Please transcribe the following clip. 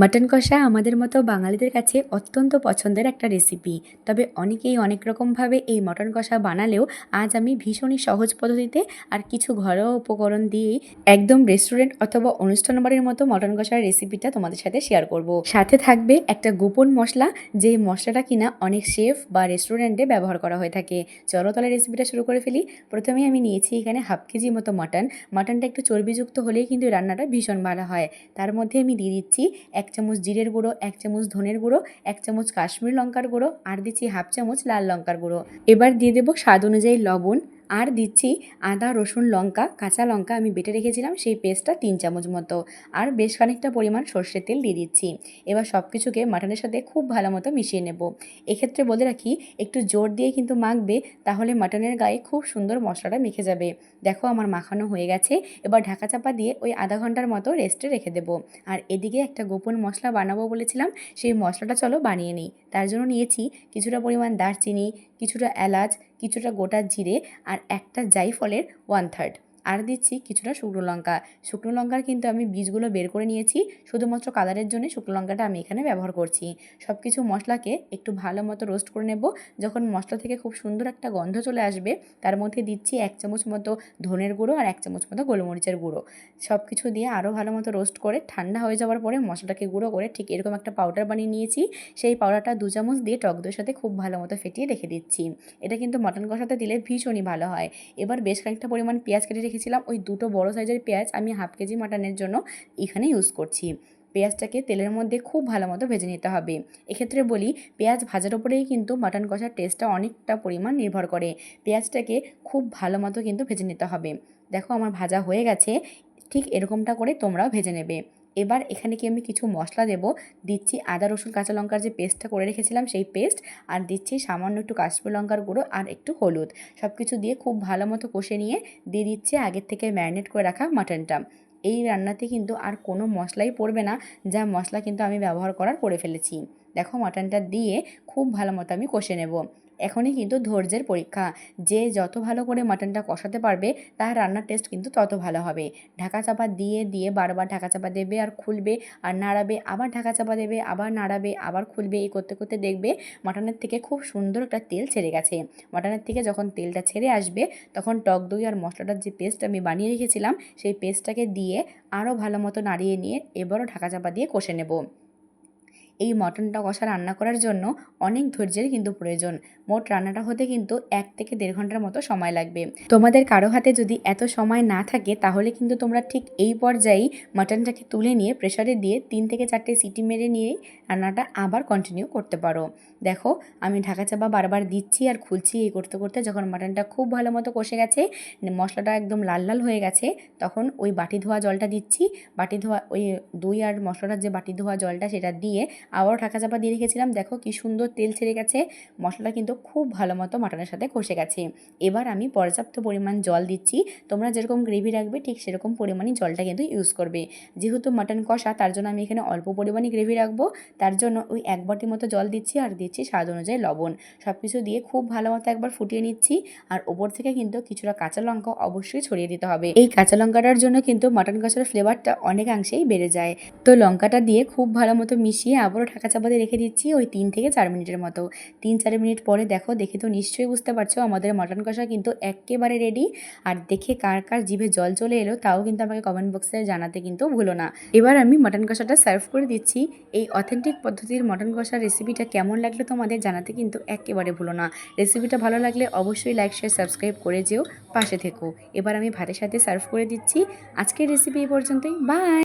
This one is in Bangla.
মাটন কষা আমাদের মতো বাঙালিদের কাছে অত্যন্ত পছন্দের একটা রেসিপি তবে অনেকেই অনেক রকমভাবে এই মটন কষা বানালেও আজ আমি ভীষণই সহজ পদ্ধতিতে আর কিছু ঘরোয়া উপকরণ দিয়েই একদম রেস্টুরেন্ট অথবা অনুষ্ঠান বাড়ির মতো মটন কষার রেসিপিটা তোমাদের সাথে শেয়ার করব। সাথে থাকবে একটা গোপন মশলা, যে মশলাটা কিনা অনেক শেফ বা রেস্টুরেন্টে ব্যবহার করা হয়ে থাকে। চলো তাহলে রেসিপিটা শুরু করে ফেলি। প্রথমেই আমি নিয়েছি এখানে হাফ কেজি মতো মাটন মাটনটা একটু চর্বিযুক্ত হলেই কিন্তু রান্নাটা ভীষণ ভালো হয়। তার মধ্যে আমি দিয়ে দিচ্ছি এক চামচ জিরের গুঁড়ো, এক চামচ ধনের গুঁড়ো, এক চামচ কাশ্মীর লঙ্কার গুঁড়ো, আর দিচ্ছি হাফ চামচ লাল লঙ্কার গুঁড়ো। এবার দিয়ে দেবো স্বাদ অনুযায়ী লবণ। আর দিচ্ছি আদা, রসুন, লঙ্কা, কাঁচা লঙ্কা আমি বেটে রেখেছিলাম, সেই পেস্টটা তিন চামচ মতো। আর বেশ খানিকটা পরিমাণ সর্ষের তেল দিয়ে দিচ্ছি। এবার সব কিছুকে মাটনের সাথে খুব ভালো মতো মিশিয়ে নেব। এক্ষেত্রে বলে রাখি, একটু জোর দিয়ে কিন্তু মাখবে, তাহলে মাটনের গায়ে খুব সুন্দর মশলাটা মেখে যাবে। দেখো আমার মাখানো হয়ে গেছে, এবার ঢাকা চাপা দিয়ে ওই আধা ঘণ্টার মতো রেস্টে রেখে দেবো। আর এদিকে একটা গোপন মশলা বানাবো বলেছিলাম, সেই মশলাটা চলো বানিয়ে নিই। তার জন্য নিয়েছি কিছুটা পরিমাণ দারচিনি, কিছুটা এলাচ কিছুটা গোটা জিরে আর একটা জাইফলের ওয়ান থার্ড আর দিচ্ছি কিছুটা শুকনো লঙ্কা। শুকনো লঙ্কার কিন্তু আমি বীজগুলো বের করে নিয়েছি, শুধুমাত্র কালারের জন্য শুকনো লঙ্কাটা আমি এখানে ব্যবহার করছি। সব কিছু মশলাকে একটু ভালো মতো রোস্ট করে নেব। যখন মশলা থেকে খুব সুন্দর একটা গন্ধ চলে আসবে, তার মধ্যে দিচ্ছি এক চামচ মতো ধনের গুঁড়ো আর এক চামচ মতো গোলমরিচের গুঁড়ো। সব কিছু দিয়ে আরও ভালো মতো রোস্ট করে ঠান্ডা হয়ে যাওয়ার পরে মশলাটাকে গুঁড়ো করে ঠিক এরকম একটা পাউডার বানিয়ে নিয়েছি। সেই পাউডারটা দু চামচ দিয়ে টক দইয়ের সাথে খুব ভালো মতো ফেটিয়ে রেখে দিচ্ছি। এটা কিন্তু মটন কষাতে দিলে ভীষণই ভালো হয়। এবার বেশ খানিকটা পরিমাণ পেঁয়াজ কেটে রেখেছিলাম ওই দুটো বড় সাইজের পেঁয়াজ আমি হাফ কেজি মাটনের জন্য এখানে ইউজ করছি। পেঁয়াজটাকে তেলের মধ্যে খুব ভালো মতো ভেজে নিতে হবে। এক্ষেত্রে বলি, পেঁয়াজ ভাজার ওপরেই কিন্তু মাটন কষার টেস্টটা অনেকটা পরিমাণ নির্ভর করে। পেঁয়াজটাকে খুব ভালো মতো কিন্তু ভেজে নিতে হবে। দেখো আমার ভাজা হয়ে গেছে, ঠিক এরকমটা করে তোমরাও ভেজে নেবে। এবার এখানে কি আমি কিছু মশলা দেব? দিচ্ছি আদা, রসুন, কাঁচা লঙ্কার যে পেস্টটা করে রেখেছিলাম সেই পেস্ট আর দিচ্ছি সামান্য একটু কাশ্মীর লঙ্কার গুঁড়ো আর একটু হলুদ। সব কিছু দিয়ে খুব ভালো মতো কষে নিয়ে দিয়ে দিচ্ছি আগের থেকে ম্যারিনেট করে রাখা মাটনটা এই রান্নাতে কিন্তু আর কোনো মশলাই পড়বে না, যা মশলা কিন্তু আমি ব্যবহার করার করে ফেলেছি। দেখো মাটনটা দিয়ে খুব ভালো মতো আমি কষে নেব। এখনই কিন্তু ধৈর্যের পরীক্ষা। যে যত ভালো করে মাটনটা কষাতে পারবে, তার রান্নার টেস্ট কিন্তু তত ভালো হবে। ঢাকা চাপা দিয়ে দিয়ে বারবার ঢাকা চাপা দেবে আর খুলবে, আর নাড়াবে, আবার ঢাকা চাপা দেবে, আবার নাড়াবে, আবার খুলবে, এই করতে করতে দেখবে মাটনের থেকে খুব সুন্দর একটা তেল ছেড়ে গেছে। মাটনের থেকে যখন তেলটা ছেড়ে আসবে, তখন টক দই আর মশলাটার যে পেস্ট আমি বানিয়ে রেখেছিলাম, সেই পেস্টটাকে দিয়ে আরও ভালো মতো নাড়িয়ে নিয়ে এবারও ঢাকা চাপা দিয়ে কষে নেব। এই মটনটা কষা রান্না করার জন্য অনেক ধৈর্যের কিন্তু প্রয়োজন। মোট রান্নাটা হতে কিন্তু এক থেকে দেড় ঘণ্টার মতো সময় লাগবে। তোমাদের কারও হাতে যদি এত সময় না থাকে, তাহলে কিন্তু তোমরা ঠিক এই পর্যায়েই মাটনটাকে তুলে নিয়ে প্রেশারে দিয়ে তিন থেকে চারটে সিটি মেরে নিয়েই রান্নাটা আবার কন্টিনিউ করতে পারো। দেখো, আমি ঢাকা চাপা বারবার দিচ্ছি আর খুলছি এই করতে করতে। যখন মাটনটা খুব ভালো মতো কষে গেছে, মশলাটা একদম লাল লাল হয়ে গেছে, তখন ওই বাটি ধোয়া জলটা দিচ্ছি। বাটি ধোয়া, ওই দই আর মশলাটার যে বাটি ধোয়া জলটা, সেটা দিয়ে আবারও ঢাকা চাপা দিয়ে রেখেছিলাম। দেখো কি সুন্দর তেল ছেড়ে গেছে। মশলাটা কিন্তু খুব ভালো মতো মাটনের সাথে কষে গেছে। এবার আমি পর্যাপ্ত পরিমাণ জল দিচ্ছি। তোমরা যেরকম গ্রেভি রাখবে, ঠিক সেরকম পরিমাণই জলটা কিন্তু ইউজ করবে। যেহেতু মাটন কষা, তার জন্য আমি এখানে অল্প পরিমাণে গ্রেভি রাখব। তার জন্য ওই এক বাটি মতো জল দিচ্ছি আর দিচ্ছি স্বাদ অনুযায়ী লবণ। সব কিছু দিয়ে খুব ভালো মতো একবার ফুটিয়ে নিচ্ছি। আর ওপর থেকে কিন্তু কিছুটা কাঁচা লঙ্কা অবশ্যই ছড়িয়ে দিতে হবে। এই কাঁচা লঙ্কাটার জন্য কিন্তু মাটন কষার ফ্লেভারটা অনেকাংশেই বেড়ে যায়। তো লঙ্কাটা দিয়ে খুব ভালো মতো মিশিয়ে আবারও ঢাকা চাপাতে রেখে দিচ্ছি ওই তিন থেকে চার মিনিটের মতো। তিন চার মিনিট পরে দেখো, দেখে তো নিশ্চয়ই বুঝতে পারছ আমাদের মটন কষা কিন্তু একেবারে রেডি আর দেখে কার কার জিভে জল চলে এলো তাও কিন্তু আমাকে কমেন্ট বক্সে জানাতে কিন্তু ভুলো না। এবার আমি মটন কষাটা সার্ভ করে দিচ্ছি। এই অথেন্টিক পদ্ধতির মটন কষার রেসিপিটা কেমন লাগল তোমাদের জানাতে কিন্তু একেবারে ভুলো না। রেসিপিটা ভালো লাগলে অবশ্যই লাইক শেয়ার সাবস্ক্রাইব করে যেও পাশে থেকো। এবার আমি ভাতের সাথে সার্ভ করে দিচ্ছি। আজকের রেসিপি এই পর্যন্তই। বাই